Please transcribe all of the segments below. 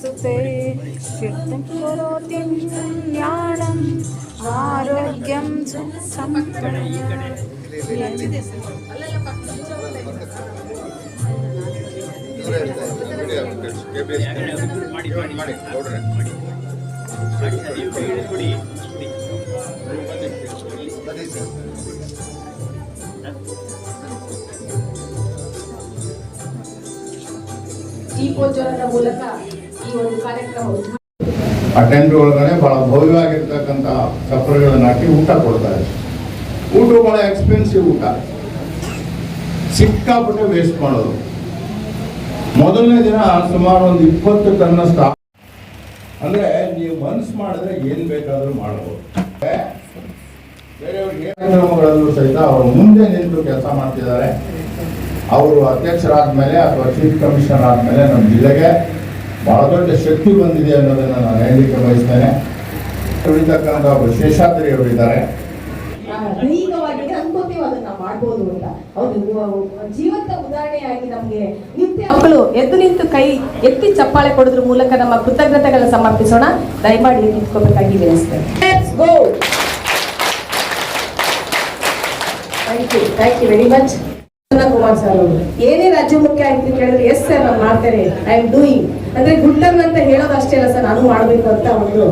नमोऽस्तु ते कीर्तिं करोति ज्ञानम् आरोग्यं च सम्पदम् ದೀಪೋಜ್ವಲದ ಮೂಲಕ ಆ ಟೆಂಟ್ ಒಳಗಡೆ ಬಹಳ ಭವ್ಯವಾಗಿರ್ತಕ್ಕಂಥ ಚಪ್ಪರಗಳನ್ನ ಹಾಕಿ ಊಟ ಕೊಡ್ತಾರೆ. ಊಟ ಬಹಳ ಎಕ್ಸ್ಪೆನ್ಸಿವ್ ಊಟ. ಸಿಕ್ಕಾಪಟ್ಟೆ ವೇಸ್ಟ್ ಮಾಡೋದು. ಮೊದಲನೇ ದಿನ ಸುಮಾರು ಒಂದು ಇಪ್ಪತ್ತು ಟನ್ನ ಅಂದ್ರೆ ನೀವು ಮನ್ಸು ಮಾಡಿದ್ರೆ ಏನ್ ಬೇಕಾದ್ರೂ ಮಾಡಬಹುದು ಬೇರೆಯವ್ರಿಗೆ ಸಹಿತ ಅವರು ಮುಂದೆ ನಿಂತು ಕೆಲಸ ಮಾಡ್ತಿದ್ದಾರೆ. ಅವರು ಅಧ್ಯಕ್ಷರಾದ್ಮೇಲೆ ಅಥವಾ ಚೀಫ್ ಕಮಿಷನರ್ ಆದ್ಮೇಲೆ ನಮ್ಮ ಜಿಲ್ಲೆಗೆ ಬಹಳ ದೊಡ್ಡ ಶಕ್ತಿ ಬಂದಿದೆ ಅನ್ನೋದನ್ನ ನಾನು ಹೇಳಲಿಕ್ಕೆ ಬಯಸ್ತೇನೆ. ಉಳಿತಕ್ಕಂಥ ಒಬ್ಬ ಶೇಷಾದ್ರಿ ಅವರಿದ್ದಾರೆ ಅದನ್ನ ಅಂತ. ಜೀವಂತ ಉದಾಹರಣೆಯಾಗಿ ನಮ್ಗೆ ಮಕ್ಕಳು ಎದ್ದು ನಿಂತು ಕೈ ಎತ್ತಿ ಚಪ್ಪಾಳೆ ಕೊಡೋದ್ರ ಮೂಲಕ ನಮ್ಮ ಕೃತಜ್ಞತೆಗಳನ್ನು ಸಮರ್ಪಿಸೋಣ. ದಯಮಾಡಿ ನಿಂತ್ಕೋಬೇಕಾಗಿ ವಿನಿಸ್ತೇನೆ thank you thank you very much Kumar sir ಅವರು. ಏನೇ ರಾಜ್ಯ ಮುಖ್ಯ ಆಯ್ತು ಕೇಳಿದ್ರೆ ಎಸ್ ಸರ್ ನಾನು ಮಾಡ್ತೇನೆ. ಐ ಆಮ್ ಡೂಯಿಂಗ್ ಅಂದ್ರೆ ಗುಡ್ಡರ್ ಅಂತ ಹೇಳೋದು ಅಷ್ಟೇ ಅಲ್ಲ ಸರ್ ನಾನು ಮಾಡಬೇಕು ಅಂತ ಒಂದು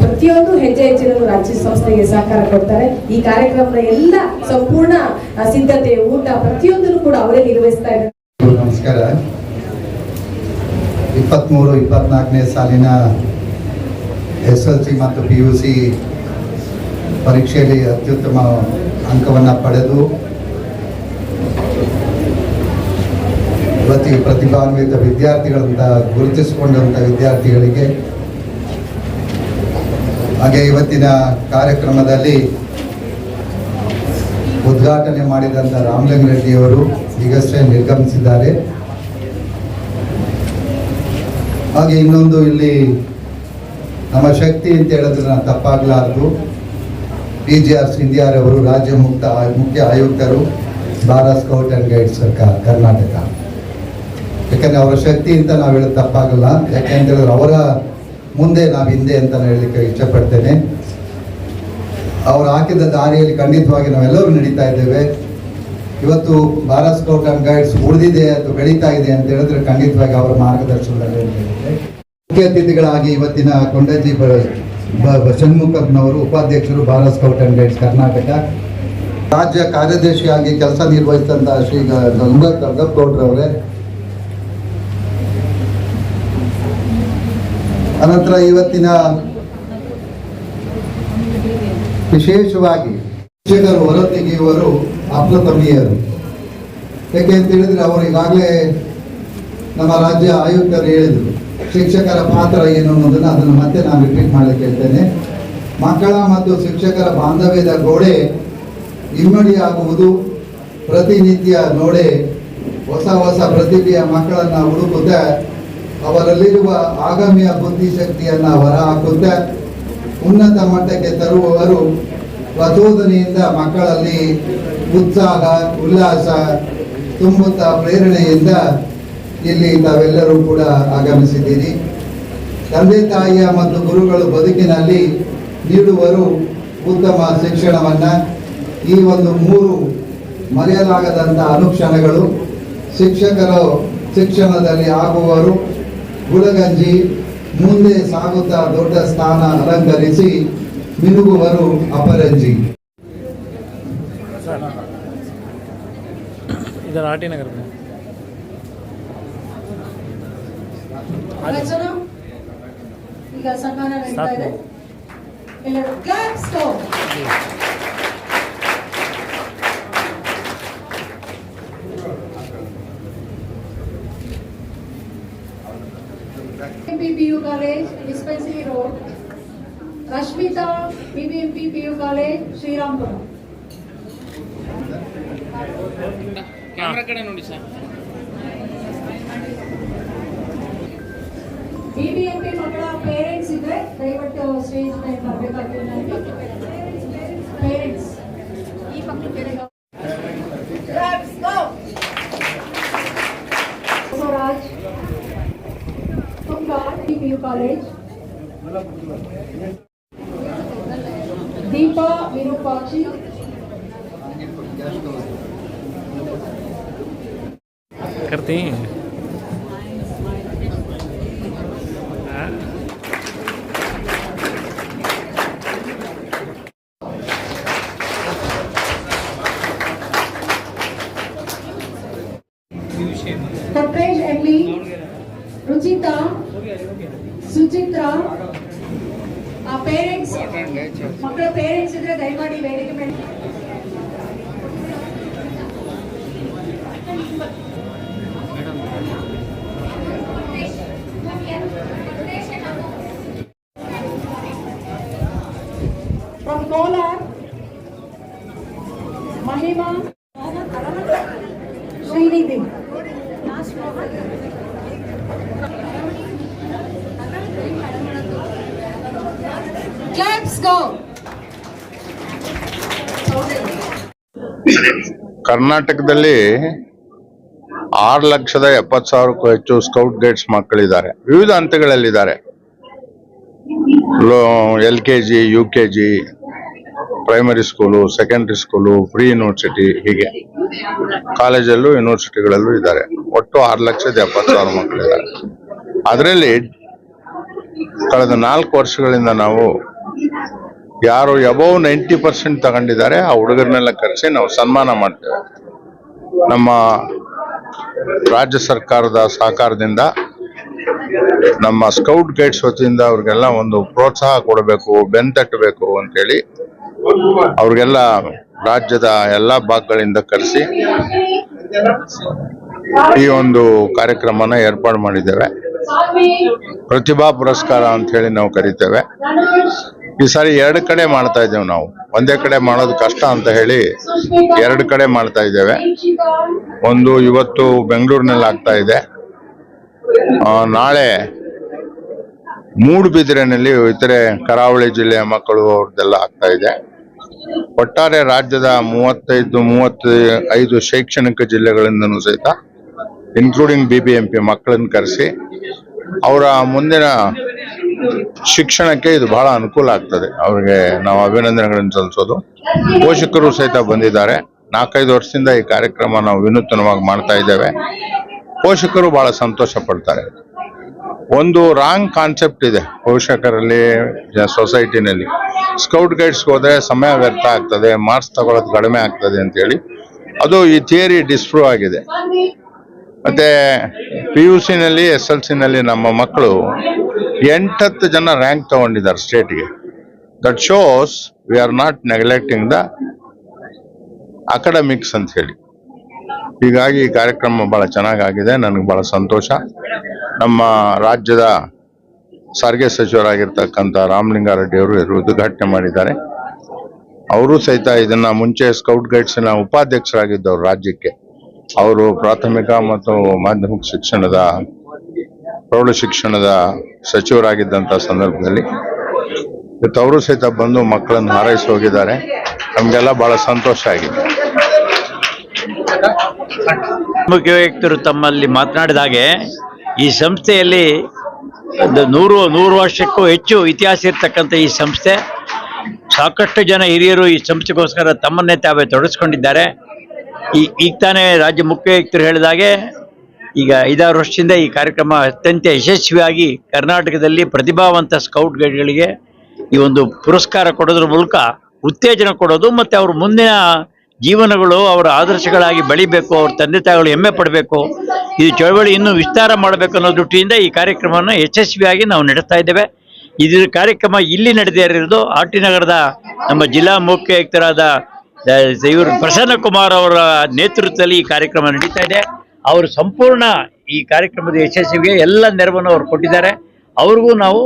ಪ್ರತಿಯೊಂದು ಹೆಜ್ಜೆ ಹೆಜ್ಜೆನೂ ರಾಜ್ಯ ಸಂಸ್ಥೆಗೆ ಸಹಕಾರ ಕೊಡ್ತಾರೆ. ಈ ಕಾರ್ಯಕ್ರಮದ ಎಲ್ಲ ಸಂಪೂರ್ಣ ಸಿದ್ಧತೆ, ಊಟ ಪ್ರತಿಯೊಂದನ್ನು ಕೂಡ ಅವರೇ ನಿರ್ವಹಿಸ್ತಾ ಇದ್ದಾರೆ. ನಮಸ್ಕಾರ. ಇಪ್ಪತ್ತ್ಮೂರು ಇಪ್ಪತ್ನಾಲ್ಕನೇ ಸಾಲಿನ ಎಸ್ ಎಲ್ ಸಿ ಮತ್ತು ಪಿ ಯು ಸಿ ಪರೀಕ್ಷೆಯಲ್ಲಿ ಅತ್ಯುತ್ತಮ ಅಂಕವನ್ನು ಪಡೆದು ಇವತ್ತಿಗೆ ಪ್ರತಿಭಾನ್ವಿತ ವಿದ್ಯಾರ್ಥಿಗಳಂತ ಗುರುತಿಸಿಕೊಂಡಂಥ ವಿದ್ಯಾರ್ಥಿಗಳಿಗೆ ಹಾಗೆ ಇವತ್ತಿನ ಕಾರ್ಯಕ್ರಮದಲ್ಲಿ ಉದ್ಘಾಟನೆ ಮಾಡಿದಂಥ ರಾಮಲಿಂಗರೆಡ್ಡಿಯವರು ಈಗಷ್ಟೇ ನಿರ್ಗಮಿಸಿದ್ದಾರೆ. ಹಾಗೆ ಇನ್ನೊಂದು ಇಲ್ಲಿ ನಮ್ಮ ಶಕ್ತಿ ಅಂತ ಹೇಳಿದ್ರೆ ತಪ್ಪಾಗಲಾರದು. ಪಿ ಜಿ ಆರ್ ಸಿಂಧಿಯಾರ್ ಅವರು ರಾಜ್ಯ ಮುಕ್ತ ಮುಖ್ಯ ಆಯುಕ್ತರು ಭಾರತ್ ಸ್ಕೌಟ್ ಆ್ಯಂಡ್ ಗೈಡ್ ಸರ್ಕಾರ ಕರ್ನಾಟಕ. ಯಾಕಂದ್ರೆ ಅವರ ಶಕ್ತಿ ಅಂತ ನಾವು ಹೇಳೋದು ತಪ್ಪಾಗಲ್ಲ. ಯಾಕೆಂತ ಹೇಳಿದ್ರೆ ಅವರ ಮುಂದೆ ನಾವು ಹಿಂದೆ ಅಂತ ಹೇಳಲಿಕ್ಕೆ ಇಷ್ಟಪಡ್ತೇನೆ. ಅವರು ಹಾಕಿದ ದಾರಿಯಲ್ಲಿ ಖಂಡಿತವಾಗಿ ನಾವೆಲ್ಲರೂ ನಡೀತಾ ಇದ್ದೇವೆ. ಇವತ್ತು ಭಾರತ್ ಸ್ಕೌಟ್ ಅಂಡ್ ಗೈಡ್ಸ್ ಉಳಿದಿದೆ ಅದು ಬೆಳೀತಾ ಇದೆ ಅಂತ ಹೇಳಿದ್ರೆ ಖಂಡಿತವಾಗಿ ಅವರ ಮಾರ್ಗದರ್ಶನದಲ್ಲಿ. ಮುಖ್ಯ ಅತಿಥಿಗಳಾಗಿ ಇವತ್ತಿನ ಕೊಂಡಜ್ಜಿ ಷಣ್ಮುಖಪ್ಪನವರು ಉಪಾಧ್ಯಕ್ಷರು Bharat scout and guides Karnataka. ರಾಜ್ಯ ಕಾರ್ಯದರ್ಶಿಯಾಗಿ ಕೆಲಸ ನಿರ್ವಹಿಸಿದಂಥ ಶ್ರೀ ಗಂಗಾ ಗಂಗಪ್ಪಗೌಡ್ರವರೇ ಅನಂತರ ಇವತ್ತಿನ ವಿಶೇಷವಾಗಿ ಶಿಕ್ಷಕರು ಹೊರತೆಗೆಯುವರು ಅಪ್ರತಮೀಯರು ಯಾಕೆ ಅಂತ ಹೇಳಿದ್ರೆ ಅವರು ಈಗಾಗಲೇ ನಮ್ಮ ರಾಜ್ಯ ಆಯುಕ್ತರು ಹೇಳಿದರು, ಶಿಕ್ಷಕರ ಪಾತ್ರ ಏನು ಅನ್ನೋದನ್ನು ಅದನ್ನು ಮತ್ತೆ ನಾನು ರಿಪೀಟ್ ಮಾಡಲಿಕ್ಕೆ ಹೇಳ್ತೇನೆ. ಮಕ್ಕಳ ಮತ್ತು ಶಿಕ್ಷಕರ ಬಾಂಧವ್ಯದ ಗೋಡೆ ಇಮ್ಮಡಿಯಾಗುವುದು ಪ್ರತಿನಿತ್ಯ ನೋಡೆ ಹೊಸ ಹೊಸ ಪ್ರತಿಭೆಯ ಮಕ್ಕಳನ್ನು ಹುಡುಕುತ್ತಾ ಅವರಲ್ಲಿರುವ ಆಗಮ್ಯ ಬುದ್ಧಿಶಕ್ತಿಯನ್ನು ಹೊರಹಾಕುತ್ತಾ ಉನ್ನತ ಮಟ್ಟಕ್ಕೆ ತರುವವರು ಪ್ರಚೋದನೆಯಿಂದ ಮಕ್ಕಳಲ್ಲಿ ಉತ್ಸಾಹ, ಉಲ್ಲಾಸ, ತುಂಬುತ್ತಾ ಪ್ರೇರಣೆಯಿಂದ ಇಲ್ಲಿ ನಾವೆಲ್ಲರೂ ಕೂಡ ಆಗಮಿಸಿದ್ದೀರಿ. ತಂದೆ, ತಾಯಿಯ ಮತ್ತು ಗುರುಗಳು ಬದುಕಿನಲ್ಲಿ ನೀಡುವರು ಉತ್ತಮ ಶಿಕ್ಷಣವನ್ನು. ಈ ಒಂದು ಮೂರು ಮರೆಯಲಾಗದಂಥ ಅನುಕ್ಷಣಗಳು ಶಿಕ್ಷಕರು ಶಿಕ್ಷಣದಲ್ಲಿ ಆಗುವರು. ಗುಲಗಂಜಿ ಮುಂದೆ ಸಾಗುತ್ತಾ ದೊಡ್ಡ ಸ್ಥಾನ ಅಲಂಕರಿಸಿ ಮಿನುಗುವರು ಅಪರಂಜಿ. ಈಗ ಸನ್ಮಾನ ಎಲ್ಲರೂ clap stop PPU College, Dispensary Road. Rashmita, BBMP PU College, Srirampuram. Camera ಕಡೆ ನೋಡಿ ಸರ್ ಬಿಬಿಎಂಪಿ ಮಕ್ಕಳ ಪೇರೆಂಟ್ಸ್ ಇದ್ರೆ ದಯವಿಟ್ಟು ಸ್ಟೇಜ್ ಮೇಲೆ ಬರಬೇಕಾಗ್ತದೆ ಪೇರೆಂಟ್ಸ್ ಕರ್ನಾಟಕದಲ್ಲಿ ಆರು ಲಕ್ಷದ ಎಪ್ಪತ್ತು ಸಾವಿರಕ್ಕೂ ಹೆಚ್ಚು ಸ್ಕೌಟ್ ಗೈಡ್ಸ್ ಮಕ್ಕಳಿದ್ದಾರೆ. ವಿವಿಧ ಹಂತಗಳಲ್ಲಿದ್ದಾರೆ. L K G, U K G primary school secondary school pre university ಹೀಗೆ. ಕಾಲೇಜಲ್ಲೂ ಯೂನಿವರ್ಸಿಟಿಗಳಲ್ಲೂ ಇದ್ದಾರೆ. ಒಟ್ಟು ಆರು ಲಕ್ಷದ ಎಪ್ಪತ್ತು ಸಾವಿರ ಮಕ್ಕಳಿದ್ದಾರೆ. ಅದರಲ್ಲಿ ಕಳೆದ ನಾಲ್ಕು ವರ್ಷಗಳಿಂದ ನಾವು ಯಾರು ಎಬೋವ್ ನೈಂಟಿ ಪರ್ಸೆಂಟ್ ತಗೊಂಡಿದ್ದಾರೆ, ಆ ಹುಡುಗರನ್ನೆಲ್ಲ ಕರೆಸಿ ನಾವು ಸನ್ಮಾನ ಮಾಡ್ತೇವೆ. ನಮ್ಮ ರಾಜ್ಯ ಸರ್ಕಾರದ ಸಹಕಾರದಿಂದ ನಮ್ಮ ಸ್ಕೌಟ್ ಗೈಡ್ಸ್ ವತಿಯಿಂದ ಅವ್ರಿಗೆಲ್ಲ ಒಂದು ಪ್ರೋತ್ಸಾಹ ಕೊಡಬೇಕು ಬೆಂತಟ್ಟಬೇಕು ಅಂತೇಳಿ ಅವ್ರಿಗೆಲ್ಲ ರಾಜ್ಯದ ಎಲ್ಲ ಭಾಗಗಳಿಂದ ಕರೆಸಿ ಈ ಒಂದು ಕಾರ್ಯಕ್ರಮನ ಏರ್ಪಾಡು ಮಾಡಿದ್ದೇವೆ ಪ್ರತಿಭಾ ಪುರಸ್ಕಾರ ಅಂತ ಹೇಳಿ ನಾವು ಕರಿತೇವೆ. ಈ ಸಾರಿ ಎರಡು ಕಡೆ ಮಾಡ್ತಾ ಇದ್ದೇವೆ ನಾವು. ಒಂದೇ ಕಡೆ ಮಾಡೋದು ಕಷ್ಟ ಅಂತ ಹೇಳಿ ಎರಡು ಕಡೆ ಮಾಡ್ತಾ ಇದ್ದೇವೆ. ಒಂದು ಇವತ್ತು ಬೆಂಗಳೂರಿನಲ್ಲಿ ಆಗ್ತಾ ಇದೆ. ನಾಳೆ ಮೂಡುಬಿದಿರೆನಲ್ಲಿ ಇತರೆ ಕರಾವಳಿ ಜಿಲ್ಲೆಯ ಮಕ್ಕಳು ಅವ್ರದ್ದೆಲ್ಲ ಆಗ್ತಾ ಇದೆ. ಒಟ್ಟಾರೆ ರಾಜ್ಯದ ಮೂವತ್ತೈದು ಮೂವತ್ತ ಐದು ಶೈಕ್ಷಣಿಕ ಜಿಲ್ಲೆಗಳಿಂದನೂ ಸಹಿತ including B B M P ಮಕ್ಕಳನ್ನು ಕರೆಸಿ, ಅವರ ಮುಂದಿನ ಶಿಕ್ಷಣಕ್ಕೆ ಇದು ಬಹಳ ಅನುಕೂಲ ಆಗ್ತದೆ. ಅವ್ರಿಗೆ ನಾವು ಅಭಿನಂದನೆಗಳನ್ನು ಸಲ್ಲಿಸೋದು. ಪೋಷಕರು ಸಹಿತ ಬಂದಿದ್ದಾರೆ. ನಾಲ್ಕೈದು ವರ್ಷದಿಂದ ಈ ಕಾರ್ಯಕ್ರಮ ನಾವು ವಿನೂತನವಾಗಿ ಮಾಡ್ತಾ ಇದ್ದೇವೆ. ಪೋಷಕರು ಬಹಳ ಸಂತೋಷ ಪಡ್ತಾರೆ. ಒಂದು ರಾಂಗ್ ಕಾನ್ಸೆಪ್ಟ್ ಇದೆ ಪೋಷಕರಲ್ಲಿ ಸೊಸೈಟಿನಲ್ಲಿ ಸ್ಕೌಟ್ ಗೈಡ್ಸ್ಗೆ ಹೋದ್ರೆ ಸಮಯ ವ್ಯರ್ಥ ಆಗ್ತದೆ ಮಾರ್ಕ್ಸ್ ತಗೊಳ್ಳೋದು ಕಡಿಮೆ ಆಗ್ತದೆ ಅಂತೇಳಿ. ಅದು ಈ ಥಿಯರಿ ಡಿಸ್ಪ್ರೂವ್ ಆಗಿದೆ. ಮತ್ತೆ ಪಿ ಯು ಸಿನಲ್ಲಿ ಎಸ್ ಎಲ್ ಸಿನಲ್ಲಿ ನಮ್ಮ ಮಕ್ಕಳು ಎಂಟತ್ತು ಜನ ರ್ಯಾಂಕ್ ತಗೊಂಡಿದ್ದಾರೆ ಸ್ಟೇಟ್ಗೆ that shows we are not neglecting the academics ಅಂತ ಹೇಳಿ. ಹೀಗಾಗಿ ಈ ಕಾರ್ಯಕ್ರಮ ಬಹಳ ಚೆನ್ನಾಗಾಗಿದೆ, ನನಗೆ ಬಹಳ ಸಂತೋಷ. ನಮ್ಮ ರಾಜ್ಯದ ಸಾರಿಗೆ ಸಚಿವರಾಗಿರ್ತಕ್ಕಂಥ ರಾಮಲಿಂಗಾರೆಡ್ಡಿ ಅವರು ಉದ್ಘಾಟನೆ ಮಾಡಿದ್ದಾರೆ. ಅವರು ಸಹಿತ ಇದನ್ನ ಮುಂಚೆ ಸ್ಕೌಟ್ ಗೈಡ್ಸ್ನ ಉಪಾಧ್ಯಕ್ಷರಾಗಿದ್ದವರು ರಾಜ್ಯಕ್ಕೆ. ಅವರು ಪ್ರಾಥಮಿಕ ಮತ್ತು ಮಾಧ್ಯಮಿಕ ಶಿಕ್ಷಣದ, ಪ್ರೌಢ ಶಿಕ್ಷಣದ ಸಚಿವರಾಗಿದ್ದಂಥ ಸಂದರ್ಭದಲ್ಲಿ ಇವತ್ತು ಅವರು ಸಹಿತ ಬಂದು ಮಕ್ಕಳನ್ನು ಹಾರೈಸಿ ಹೋಗಿದ್ದಾರೆ. ನಮಗೆಲ್ಲ ಬಹಳ ಸಂತೋಷ ಆಗಿದೆ. ಮುಖ್ಯ ವ್ಯಕ್ತರು ತಮ್ಮಲ್ಲಿ ಮಾತನಾಡಿದ ಹಾಗೆ ಈ ಸಂಸ್ಥೆಯಲ್ಲಿ ಒಂದು ನೂರು ನೂರು ವರ್ಷಕ್ಕೂ ಹೆಚ್ಚು ಇತಿಹಾಸ ಇರ್ತಕ್ಕಂಥ ಈ ಸಂಸ್ಥೆ ಸಾಕಷ್ಟು ಜನ ಹಿರಿಯರು ಈ ಸಂಸ್ಥೆಗೋಸ್ಕರ ತಮ್ಮನ್ನೇ ತಾವೇ ತೊಡಗಿಸ್ಕೊಂಡಿದ್ದಾರೆ ಈ ಈಗ ತಾನೇ ರಾಜ್ಯ ಮುಖ್ಯ ವ್ಯಕ್ತರು ಹೇಳಿದಾಗೆ ಈಗ ಐದಾರು ವರ್ಷದಿಂದ ಈ ಕಾರ್ಯಕ್ರಮ ಅತ್ಯಂತ ಯಶಸ್ವಿಯಾಗಿ ಕರ್ನಾಟಕದಲ್ಲಿ ಪ್ರತಿಭಾವಂತ ಸ್ಕೌಟ್ ಗೈಡ್ಗಳಿಗೆ ಈ ಒಂದು ಪುರಸ್ಕಾರ ಕೊಡೋದ್ರ ಮೂಲಕ ಉತ್ತೇಜನ ಕೊಡೋದು ಮತ್ತು ಅವ್ರ ಮುಂದಿನ ಜೀವನಗಳು ಅವರ ಆದರ್ಶಗಳಾಗಿ ಬೆಳಿಬೇಕು, ಅವ್ರ ತಂದೆ ತಾಯಿಗಳು ಹೆಮ್ಮೆ ಪಡಬೇಕು ಈ ಚಳವಳಿ ಇನ್ನೂ ವಿಸ್ತಾರ ಮಾಡಬೇಕು ಅನ್ನೋ ದೃಷ್ಟಿಯಿಂದ ಈ ಕಾರ್ಯಕ್ರಮವನ್ನು ಯಶಸ್ವಿಯಾಗಿ ನಾವು ನಡೆಸ್ತಾ ಇದ್ದೇವೆ. ಇದರ ಕಾರ್ಯಕ್ರಮ ಇಲ್ಲಿ ನಡೆದಿರೋದು ಆರ್ ಟಿ ನಗರದ ನಮ್ಮ ಜಿಲ್ಲಾ ಮುಖ್ಯ ಆಯುಕ್ತರಾದ ಇವರು ಪ್ರಸನ್ನ ಕುಮಾರ್ ಅವರ ನೇತೃತ್ವದಲ್ಲಿ ಈ ಕಾರ್ಯಕ್ರಮ ನಡೀತಾ ಇದೆ. ಅವರು ಸಂಪೂರ್ಣ ಈ ಕಾರ್ಯಕ್ರಮದ ಯಶಸ್ವಿಗೆ ಎಲ್ಲ ನೆರವನ್ನು ಅವರು ಕೊಟ್ಟಿದ್ದಾರೆ. ಅವ್ರಿಗೂ ನಾವು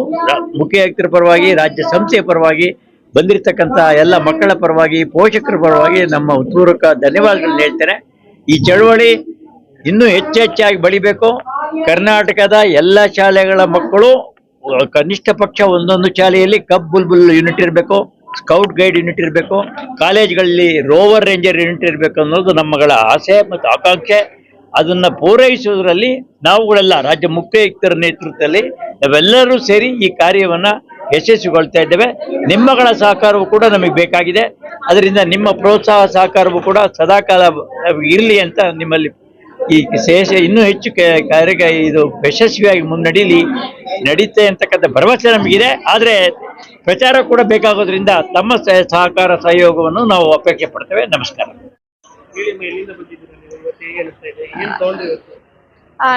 ಮುಖ್ಯ ಪರವಾಗಿ, ರಾಜ್ಯ ಸಂಸ್ಥೆಯ ಪರವಾಗಿ, ಬಂದಿರತಕ್ಕಂಥ ಎಲ್ಲ ಮಕ್ಕಳ ಪರವಾಗಿ, ಪೋಷಕರ ಪರವಾಗಿ ನಮ್ಮ ಉತ್ಪೂರ್ವಕ ಧನ್ಯವಾದಗಳನ್ನು ಹೇಳ್ತೇನೆ. ಈ ಚಳುವಳಿ ಇನ್ನೂ ಹೆಚ್ಚು ಹೆಚ್ಚಾಗಿ ಬೆಳಿಬೇಕು. ಕರ್ನಾಟಕದ ಎಲ್ಲ ಶಾಲೆಗಳ ಮಕ್ಕಳು, ಕನಿಷ್ಠ ಪಕ್ಷ ಒಂದೊಂದು ಶಾಲೆಯಲ್ಲಿ ಕಬ್ ಬುಲ್ಬುಲ್ ಯೂನಿಟ್ ಇರಬೇಕು. ಸ್ಕೌಟ್ ಗೈಡ್ ಯೂನಿಟ್ ಇರಬೇಕು, ಕಾಲೇಜ್ಗಳಲ್ಲಿ ರೋವರ್ ರೇಂಜರ್ ಯೂನಿಟ್ ಇರಬೇಕು ಅನ್ನೋದು ನಮ್ಮಗಳ ಆಸೆ ಮತ್ತು ಆಕಾಂಕ್ಷೆ. ಅದನ್ನ ಪೂರೈಸುವುದರಲ್ಲಿ ನಾವುಗಳೆಲ್ಲ ರಾಜ್ಯ ಮುಖ್ಯಯುಕ್ತರ ನೇತೃತ್ವದಲ್ಲಿ ನಾವೆಲ್ಲರೂ ಸೇರಿ ಈ ಕಾರ್ಯವನ್ನ ಯಶಸ್ವಿಗೊಳ್ತಾ ಇದ್ದೇವೆ. ನಿಮ್ಮಗಳ ಸಹಕಾರವು ಕೂಡ ನಮಗೆ ಬೇಕಾಗಿದೆ. ಅದರಿಂದ ನಿಮ್ಮ ಪ್ರೋತ್ಸಾಹ ಸಹಕಾರವು ಕೂಡ ಸದಾಕಾಲ ಇರಲಿ ಅಂತ ನಿಮ್ಮಲ್ಲಿ ಈ ಶೇಷ ಇನ್ನೂ ಹೆಚ್ಚು ಕಾರ್ಯ ಇದು ಯಶಸ್ವಿಯಾಗಿ ಮುನ್ನಡೀಲಿ ನಡೀತೆ ಅಂತಕ್ಕಂಥ ಭರವಸೆ ನಮಗಿದೆ. ಆದರೆ ಪ್ರಚಾರ ಕೂಡ ಬೇಕಾಗೋದ್ರಿಂದ ತಮ್ಮ ಸಹಕಾರ ಸಹಯೋಗವನ್ನು ನಾವು ಅಪೇಕ್ಷೆ ಪಡ್ತೇವೆ. ನಮಸ್ಕಾರ.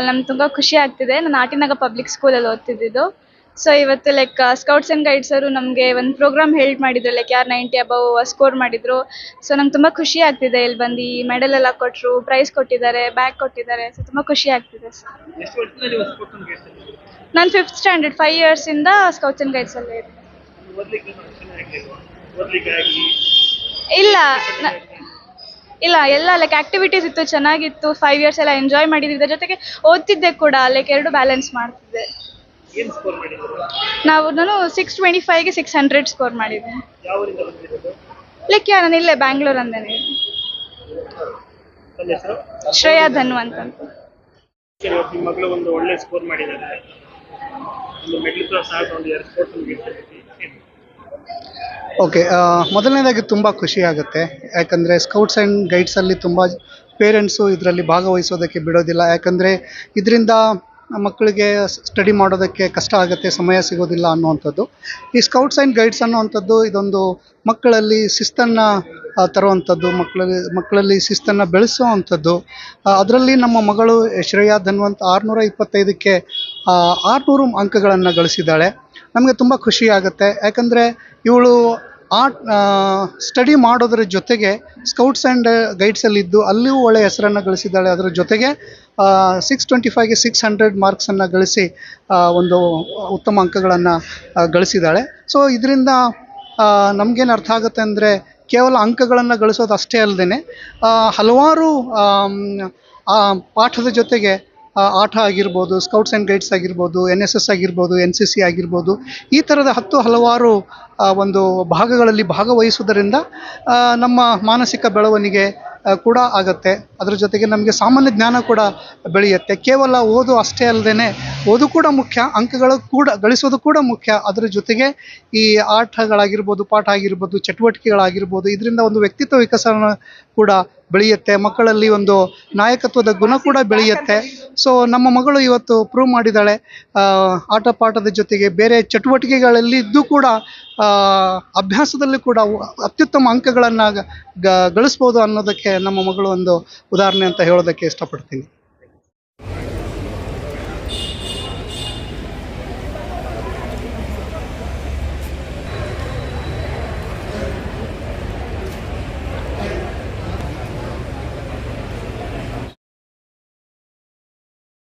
ನಮ್ ತುಂಬ ಖುಷಿ ಆಗ್ತಿದೆ. ನಾನು ಆಟಿನಗ ಪಬ್ಲಿಕ್ ಸ್ಕೂಲಲ್ಲಿ ಓದ್ತಿದ್ದು ಸೊ ಇವತ್ತು ಲೈಕ್ ಸ್ಕೌಟ್ಸ್ ಆ್ಯಂಡ್ ಗೈಡ್ಸ್ ಅವರು ನಮಗೆ ಒಂದು ಪ್ರೋಗ್ರಾಮ್ ಹೆಲ್ಡ್ ಮಾಡಿದ್ರು. ಲೈಕ್ ಯಾರು ನೈಂಟಿ ಅಬವ್ ಸ್ಕೋರ್ ಮಾಡಿದ್ರು. ಸೊ ನಂಗೆ ತುಂಬ ಖುಷಿ ಆಗ್ತಿದೆ ಇಲ್ಲಿ ಬಂದು ಮೆಡಲ್ ಎಲ್ಲ ಕೊಟ್ಟರು ಪ್ರೈಸ್ ಕೊಟ್ಟಿದ್ದಾರೆ ಬ್ಯಾಗ್ ಕೊಟ್ಟಿದ್ದಾರೆ. ಸೊ ತುಂಬ ಖುಷಿ ಆಗ್ತಿದೆ ಸರ್. ನಾನು ಫಿಫ್ತ್ ಸ್ಟ್ಯಾಂಡರ್ಡ್ ಫೈವ್ ಇಯರ್ಸಿಂದ ಸ್ಕೌಟ್ಸ್ ಆ್ಯಂಡ್ ಗೈಡ್ಸಲ್ಲೇ ಇದ್ದೆ ಇಲ್ಲ ಇಲ್ಲ ಎಲ್ಲ ಲೈಕ್ ಆಕ್ಟಿವಿಟೀಸ್ ಇತ್ತು ಚೆನ್ನಾಗಿತ್ತು ಫೈವ್ ಇಯರ್ಸ್ ಎಲ್ಲ ಎಂಜಾಯ್ ಮಾಡಿದ್ವಿ. ಇದ್ರ ಜೊತೆಗೆ ಓದ್ತಿದ್ದೆ ಕೂಡ ಲೈಕ್ ಎರಡು ಬ್ಯಾಲೆನ್ಸ್ ಮಾಡ್ತಿದ್ದೆ. ನಾವು ನಾನು ಸಿಕ್ಸ್ ಟ್ವೆಂಟಿ ಫೈವ್ಗೆ ಸಿಕ್ಸ್ ಹಂಡ್ರೆಡ್ ಸ್ಕೋರ್ ಮಾಡಿದ್ದೆ. ಲೈಕ್ ಯಾ ನಾನು ಇಲ್ಲೇ ಬ್ಯಾಂಗ್ಳೂರ್ ಅಂದೇನೆ. ಶ್ರೇಯಾ ಧನ್ವಂತ್ ಅಂತ. ನಿಮ್ಮ ಮಗಳು ಒಂದು ಒಳ್ಳೆ ಸ್ಕೋರ್ ಮಾಡಿದ್ದಾರೆ. ಒಂದು ಮೆಡಲ್ ಸ್ಪೋರ್ಟ್ಸ್ ಓಕೆ ಮೊದಲನೇದಾಗಿ ತುಂಬ ಖುಷಿ ಆಗುತ್ತೆ. ಯಾಕಂದರೆ ಸ್ಕೌಟ್ಸ್ ಆ್ಯಂಡ್ ಗೈಡ್ಸಲ್ಲಿ ತುಂಬ ಪೇರೆಂಟ್ಸು ಇದರಲ್ಲಿ ಭಾಗವಹಿಸೋದಕ್ಕೆ ಬಿಡೋದಿಲ್ಲ. ಯಾಕಂದರೆ ಇದರಿಂದ ಮಕ್ಕಳಿಗೆ ಸ್ಟಡಿ ಮಾಡೋದಕ್ಕೆ ಕಷ್ಟ ಆಗುತ್ತೆ, ಸಮಯ ಸಿಗೋದಿಲ್ಲ ಅನ್ನುವಂಥದ್ದು. ಈ ಸ್ಕೌಟ್ಸ್ ಆ್ಯಂಡ್ ಗೈಡ್ಸ್ ಅನ್ನುವಂಥದ್ದು ಇದೊಂದು ಮಕ್ಕಳಲ್ಲಿ ಶಿಸ್ತನ್ನು ತರುವಂಥದ್ದು, ಮಕ್ಕಳಲ್ಲಿ ಮಕ್ಕಳಲ್ಲಿ ಶಿಸ್ತನ್ನು ಬೆಳೆಸುವಂಥದ್ದು. ಅದರಲ್ಲಿ ನಮ್ಮ ಮಗಳು ಶ್ರೇಯಾ ಧನ್ವಂತ್ ಆರುನೂರ ಇಪ್ಪತ್ತೈದಕ್ಕೆ ಆರುನೂರು ಅಂಕಗಳನ್ನು ಗಳಿಸಿದ್ದಾಳೆ. ನಮಗೆ ತುಂಬ ಖುಷಿ ಆಗುತ್ತೆ. ಯಾಕಂದರೆ ಇವಳು ಆರ್ಟ್ ಸ್ಟಡಿ ಮಾಡೋದ್ರ ಜೊತೆಗೆ ಸ್ಕೌಟ್ಸ್ ಆ್ಯಂಡ್ ಗೈಡ್ಸಲ್ಲಿದ್ದು ಅಲ್ಲಿಯೂ ಒಳ್ಳೆಯ ಹೆಸರನ್ನು ಗಳಿಸಿದ್ದಾಳೆ. ಅದರ ಜೊತೆಗೆ ಸಿಕ್ಸ್ ಟ್ವೆಂಟಿ ಫೈವ್ಗೆ ಸಿಕ್ಸ್ ಹಂಡ್ರೆಡ್ ಮಾರ್ಕ್ಸನ್ನು ಗಳಿಸಿ ಒಂದು ಉತ್ತಮ ಅಂಕಗಳನ್ನು ಗಳಿಸಿದ್ದಾಳೆ. ಸೊ ಇದರಿಂದ ನಮಗೇನು ಅರ್ಥ ಆಗುತ್ತೆ ಅಂದರೆ ಕೇವಲ ಅಂಕಗಳನ್ನು ಗಳಿಸೋದು ಅಷ್ಟೇ ಅಲ್ಲದೇ ಹಲವಾರು ಆ, ಪಾಠದ ಜೊತೆಗೆ ಆಟ ಆಗಿರ್ಬೋದು ಸ್ಕೌಟ್ಸ್ ಆ್ಯಂಡ್ ಗೈಡ್ಸ್ ಆಗಿರ್ಬೋದು ಎನ್ ಎಸ್ ಎಸ್ ಆಗಿರ್ಬೋದು ಎನ್ ಸಿ ಸಿ ಆಗಿರ್ಬೋದು, ಈ ಥರದ ಹತ್ತು ಹಲವಾರು ಒಂದು ಭಾಗಗಳಲ್ಲಿ ಭಾಗವಹಿಸುವುದರಿಂದ ನಮ್ಮ ಮಾನಸಿಕ ಬೆಳವಣಿಗೆ ಕೂಡ ಆಗತ್ತೆ. ಅದರ ಜೊತೆಗೆ ನಮಗೆ ಸಾಮಾನ್ಯ ಜ್ಞಾನ ಕೂಡ ಬೆಳೆಯುತ್ತೆ. ಕೇವಲ ಓದು ಅಷ್ಟೇ ಅಲ್ಲದೇ ಓದು ಕೂಡ ಮುಖ್ಯ, ಅಂಕಗಳು ಕೂಡ, ಗಳಿಸೋದು ಕೂಡ ಮುಖ್ಯ. ಅದರ ಜೊತೆಗೆ ಈ ಆಟಗಳಾಗಿರ್ಬೋದು, ಪಾಠ ಆಗಿರ್ಬೋದು, ಚಟುವಟಿಕೆಗಳಾಗಿರ್ಬೋದು, ಇದರಿಂದ ಒಂದು ವ್ಯಕ್ತಿತ್ವ ವಿಕಸನ ಕೂಡ ಬೆಳೆಯುತ್ತೆ. ಮಕ್ಕಳಲ್ಲಿ ಒಂದು ನಾಯಕತ್ವದ ಗುಣ ಕೂಡ ಬೆಳೆಯುತ್ತೆ. ಸೊ ನಮ್ಮ ಮಗಳು ಇವತ್ತು ಪ್ರೂವ್ ಮಾಡಿದ್ದಾಳೆ ಆಟ ಪಾಠದ ಜೊತೆಗೆ ಬೇರೆ ಚಟುವಟಿಕೆಗಳಲ್ಲಿ ಇದ್ದು ಕೂಡ ಅಭ್ಯಾಸದಲ್ಲಿ ಕೂಡ ಅತ್ಯುತ್ತಮ ಅಂಕಗಳನ್ನು ಗಳಿಸ್ಬೋದು ಅನ್ನೋದಕ್ಕೆ ನಮ್ಮ ಮಗಳು ಒಂದು ಉದಾಹರಣೆ ಅಂತ ಹೇಳೋದಕ್ಕೆ ಇಷ್ಟಪಡ್ತೀನಿ.